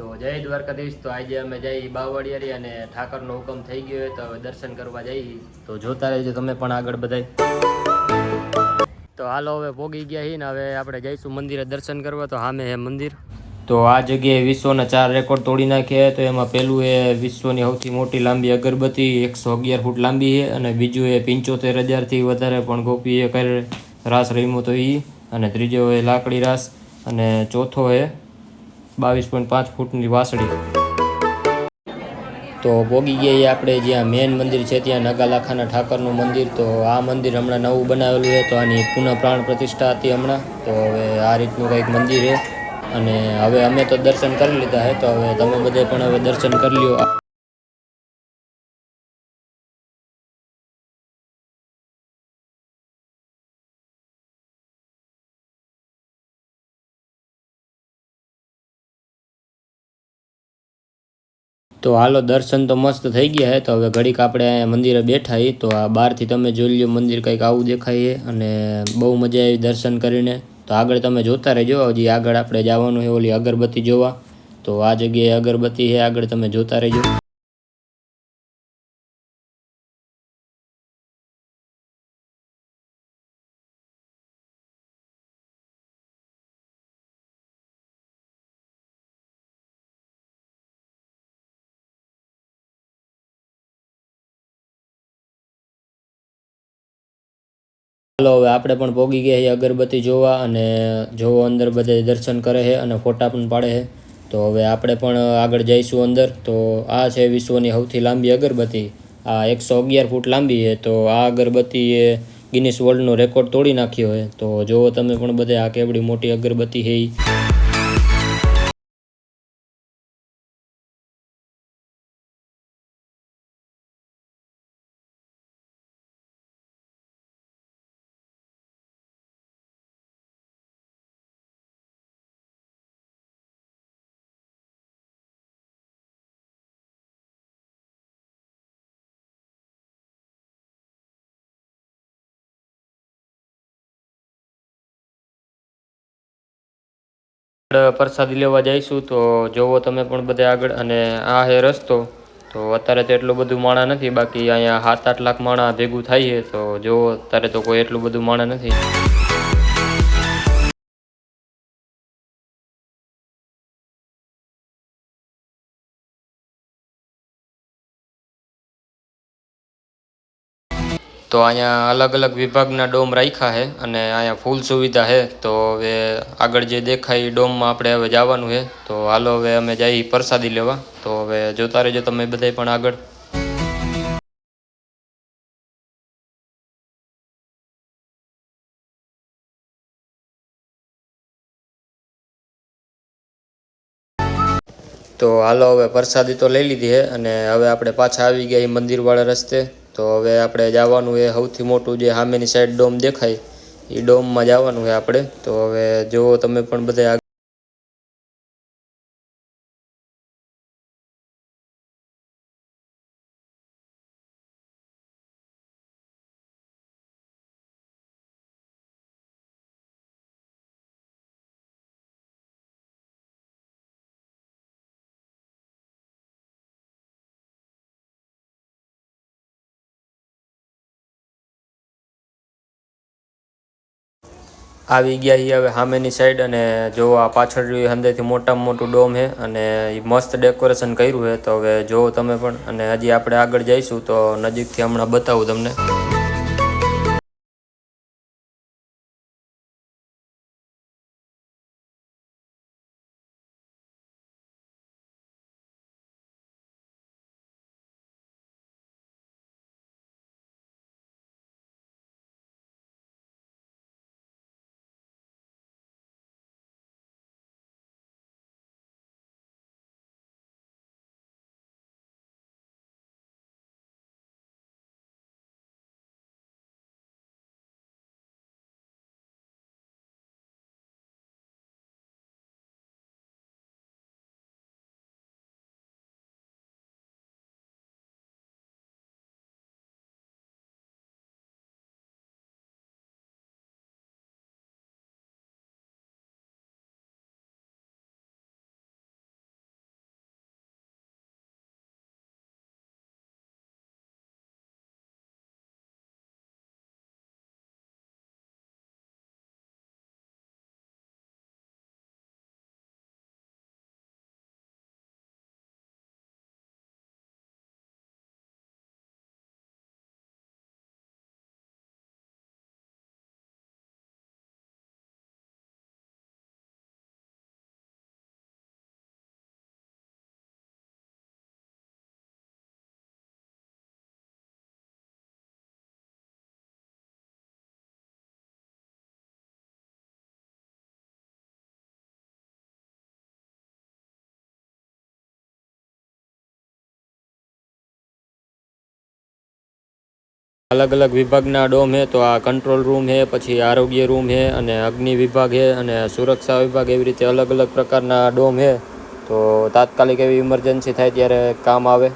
તો જય દ્વારકાધીશ. તો આજે અમે જઈ બાવળિયારી અને ઠાકરનો હુકમ થઈ ગયો તો હવે દર્શન કરવા જઈ. તો જોતા રહેજો તમે પણ આગળ બધાય. તો હાલો હવે ભોગી ગયા છીએ ને હવે આપણે જઈશું મંદિરે દર્શન કરવા. તો સામે હે મંદિર. તો આ જગ્યાએ વિશ્વના ચાર રેકોર્ડ તોડી નાખ્યા તો એમાં પહેલું એ વિશ્વની સૌથી મોટી લાંબી અગરબત્તી, એકસો અગિયાર ફૂટ લાંબી છે અને બીજું એ પંચોતેર હજારથી વધારે પણ ગોપીએ કરે રાસ રમ્યો તો એ અને ત્રીજો એ લાકડી રાસ. અને ચોથો એ બાવીસ પોઈન્ટ પાંચ ફૂટની વાસળી. તો પોગી ગયા આપણે જ્યાં મેન મંદિર છે ત્યાં નગાલાખાના ઠાકરનું મંદિર. તો આ મંદિર હમણાં નવું બનાવેલું છે, તો આની પુનઃ પ્રાણ પ્રતિષ્ઠા હતી હમણાં. તો હવે આ રીતનું કંઈક મંદિર છે. અને હવે અમે તો દર્શન કરી લીધા છે, તો હવે તમે બધે પણ હવે દર્શન કરી લ્યો. તો હાલો, દર્શન તો મસ્ત થઈ ગયા હે. તો હવે ઘડીક આપણે મંદિરે બેઠા હી. તો આ બહારથી તમે જોઈ લ્યો, મંદિર કંઈક આવું દેખાય અને બહુ મજા આવી દર્શન કરીને. તો આગળ તમે જોતા રહેજો. હજી આગળ આપણે જવાનું છે ઓલી અગરબત્તી જોવા. તો આ જગ્યાએ અગરબત્તી છે આગળ તમે જોતા રહેજો. ચાલો હવે આપણે પણ પોગી ગયા છીએ અગરબત્તી જોવા અને જોવો અંદર બધે દર્શન કરે છે અને ફોટા પણ પાડે છે. તો હવે આપણે પણ આગળ જઈશું અંદર. તો આ છે વિશ્વની સૌથી લાંબી અગરબત્તી. આ એકસો અગિયાર ફૂટ લાંબી છે. તો આ અગરબત્તીએ ગિનિસ વર્લ્ડનો રેકોર્ડ તોડી નાખ્યો છે. તો જોવો તમે પણ બધે આ કેવડી મોટી અગરબત્તી છે પ્રસાદી લેવા જઈશું તો જોવો તમે પણ બધે આગળ. અને આ હે રસ્તો. તો અત્યારે તો એટલું બધું માણા નથી, બાકી અહીંયા સાત આઠ લાખ માણા ભેગું થાય છે. તો જોવો, અત્યારે તો કોઈ એટલું બધું માણા નથી. તો અહીંયા અલગ અલગ વિભાગના ડોમ રાખ્યા છે અને અહીંયા ફૂલ સુવિધા છે. તો હવે આગળ જે દેખાય એ ડોમમાં આપણે હવે જવાનું છે. તો હાલો હવે અમે જઈ પ્રસાદી લેવા. તો હવે જોતા રહેજો તમે બધાય પણ આગળ. તો હાલો હવે પ્રસાદી તો લઈ લીધી છે અને હવે આપણે પાછા આવી ગયા એ મંદિરવાળા રસ્તે. તો હવે આપણે જવાનું એ સૌથી મોટું જે સામેની સાઈડ ડોમ દેખાય એ ડોમમાં જવાનું છે આપણે. તો હવે જુઓ તમે પણ બધા આવી ગયા છીએ હવે સામેની સાઈડ અને જો આ પાછળ રહ્યું મોટામાં મોટું ડોમ છે અને એ મસ્ત ડેકોરેશન કર્યું છે તો હવે જોવો તમે પણ અને હજી આપણે આગળ જઈશું તો નજીકથી હમણાં બતાવું તમને. અલગ અલગ વિભાગના ડોમ હે, તો આ કંટ્રોલ રૂમ હે, પછી આરોગ્ય રૂમ હે, અને અગ્નિ વિભાગ હે, અને સુરક્ષા વિભાગ એવી રીતે અલગ અલગ પ્રકારના ડોમ હે. તો તાત્કાલિક એવી ઇમરજન્સી થાય ત્યારે કામ આવે.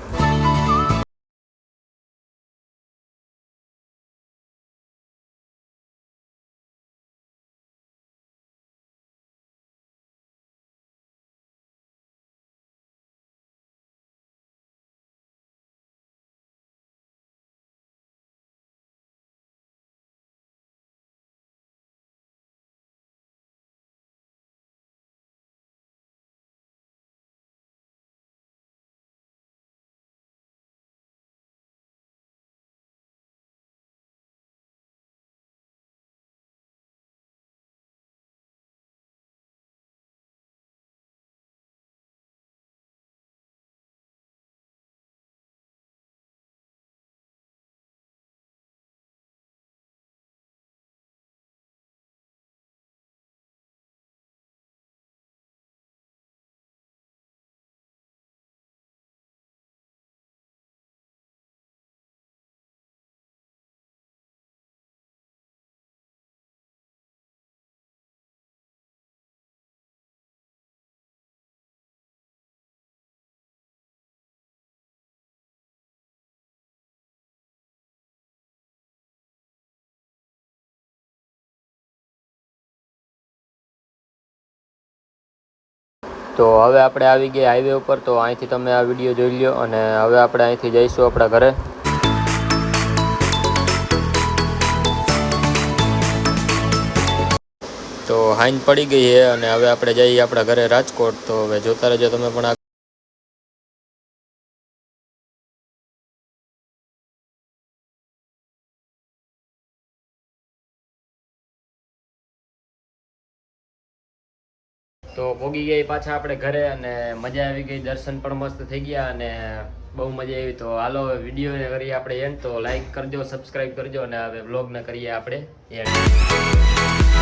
તો હવે આપણે આવી ગયા હાઈવે ઉપર, તો અહીંથી તમે આ વીડિયો જોઈ લ્યો અને હવે આપણે અહીંથી જઈશું આપણા ઘરે. તો હાઈન પડી ગઈ છે અને હવે આપણે જઈએ આપણા ઘરે રાજકોટ. તો હવે જોતા રહેજો, તમે પણ તો પોગી ગઈ પાછા આપણે ઘરે અને મજા આવી ગઈ, દર્શન પણ મસ્ત થઈ ગયા અને બહુ મજા આવી. તો હાલો વિડીયોને વીડિયો કરીએ આપણે એન્ડ તો લાઈક કરજો સબસ્ક્રાઈબ કરજો અને હવે વ્લોગને કરીએ આપણે એન્ડ